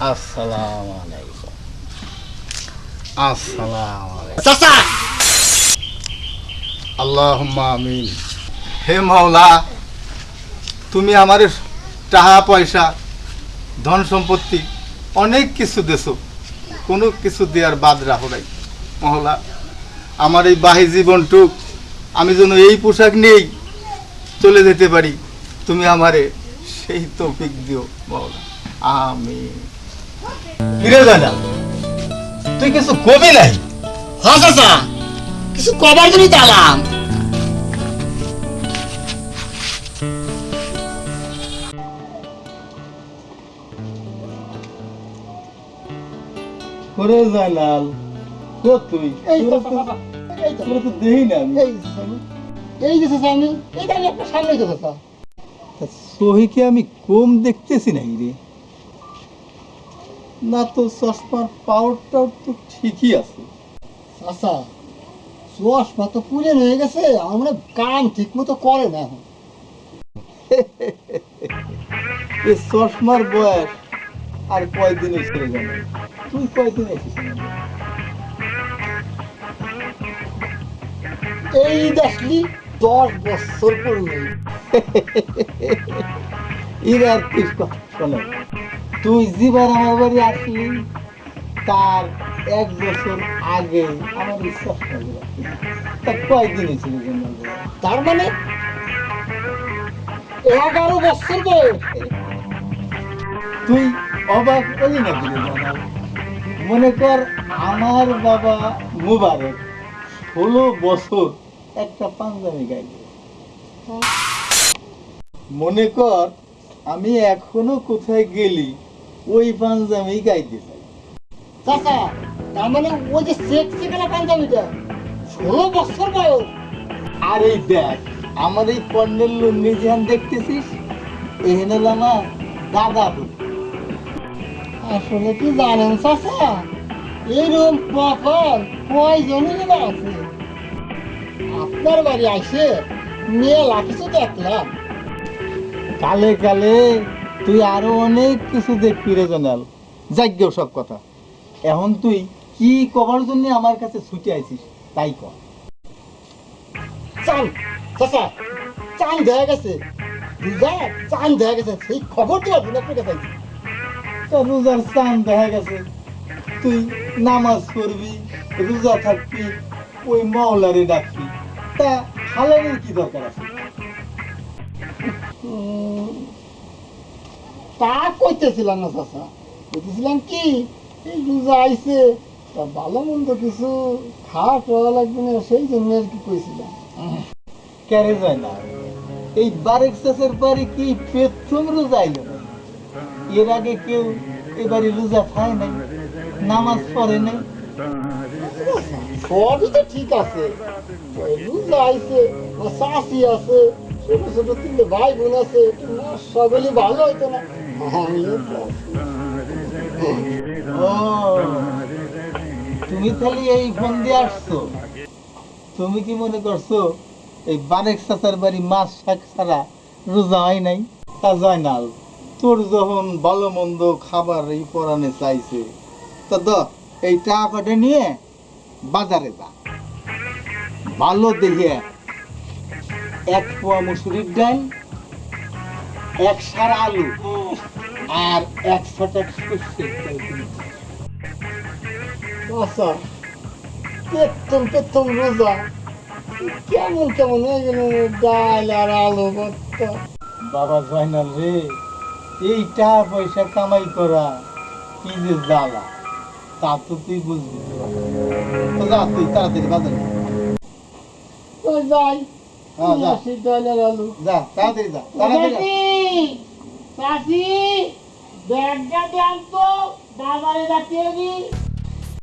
আসসালামু আলাইকুম আসসালামু চাচা আল্লাহুম্মা আমিন হে মাওলা তুমি আমার টাকা পয়সা ধন সম্পত্তি অনেক কিছু দেছো। কোনো কিছু দেওয়ার বাদ রাখো নাই। মহলা আমার এই বাহি জীবনটুক আমি যেন এই পোশাক নিয়েই চলে যেতে পারি। তুমি আমারে সেই তৌফিক দিও মহলা। আমি ফিরে তুই কিছু কবি নাই? হ্যাঁ চাচা। কিছু কবার জন্যই দালাম করে জানাল কো তুই? এই তো, তোরা তো- বাবা, এই তো। তোরা তো দেই না আমি। এই যে চাচা, এই যে চাচা আমি এই যে আপনার সামনেই তো চাচা তা সহিকে আমি কম দেখতেছি নাই রে। না তো চশমার পাওয়ারটাও তো ঠিকই আছে। চাচা চশমা তো পুড়ে হয়ে গেছে, আমার কান ঠিক মতো করে না এখন। এই চশমার বয়স আর কয়দিন ছেড়ে যাবে তুই কয়দিন আছিস এই দেখলি, দশ বছর পড়ল এর আর কি শোনে তুই যেবার আমার বাড়ি আসলি তার এক বছর আগে আমার বিশ্বাসগুলো তা কয়দিন ছিল তার মানে এগারো বছর বয়স। তুই অবাক হলি না মনে কর আমার বাবা মুবারক ষোলো বছর একটা পাঞ্জাবি গাইবে মনে কর আমি এখনও কোথায় গেলি? ওই পাঞ্জাবি গাইতে চাই। চাচা তার মানে ওই যে পাঞ্জাবিটা ষোলো বছর বয়স। আর এই দেখ আমার এই লুঙ্গি দেখতেছিস এখানে হলো আমার দাদা আসলে কি জানেন চাচা এইরকম প্রফল কয়জনই আছে? আপনার বাড়ি আসে মেলা কিছু দেখলাম। কালে কালে তুই আরও অনেক কিছু দেখবি রে জানাল। যাজ্ঞ সব কথা। এখন তুই কি কবার জন্য আমার কাছে ছুটে আইছিস তাই কর চান চাচা চান দেখা গেছে। বুঝা চান দেখা গেছে। সেই খবর দেওয়ার জন্য আপনার কাছে আইছি। তো রোজার চান দেখা গেছে। তুই নামাজ পড়বি রোজা থাকবি ওই মাওলারে ডাকবি। তা হালালের কি দরকার আছে? উম, তা কইতেছিলাম না চাচা। কইতেছিলাম কি এই রোজা আইছে তা ভালো মন্দ কিছু খাওয়া টাওয়া লাগবে না সেই জন্য আর কি কইছিলাম। কেড়ে যায় না? এই বারেক চাষের বাড়ি কি প্রথম রোজা আইল এর আগে কেউ এবারে রোজা খায় নাই নামাজ পড়ে নাই। সবই তো ঠিক আছে। রোজা আইছে ও আছে ছোট ছোট তিনটে ভাই বোন আছে একটু ভালো হইতো না। তুমি খালি এই ফোন দিয়ে আসছো? তুমি কি মনে করছ এই বারেক বাড়ি মাছ শাক ছাড়া রোজা হয় নাই? তা যায় না। তোর যখন ভালো মন্দ খাবার এই পরানে চাইছে, তা দ, এই টাকাটা নিয়ে বাজারে যা। ভালো দেখে এক পোয়া মুসুরির ডাল এক সার আলু। আর এক কিনে আন। আচ্ছা পেতম রোজা। কেমন কেমন হয়ে গেল ডাল আর আলু ভর্তা। বাবা জয়নাল রে এই টাকা পয়সা কামাই করা কি যে জ্বালা। তা তো তুই বুঝবি। তো যা তুই তাড়াতাড়ি বাজারে যাই হ্যাঁ, যা। ডাল আর আলু। যা তাড়াতাড়ি যা তাড়াতাড়ি চাষি ব্যাগটা দেন তো বাজারে যাচ্ছি আমি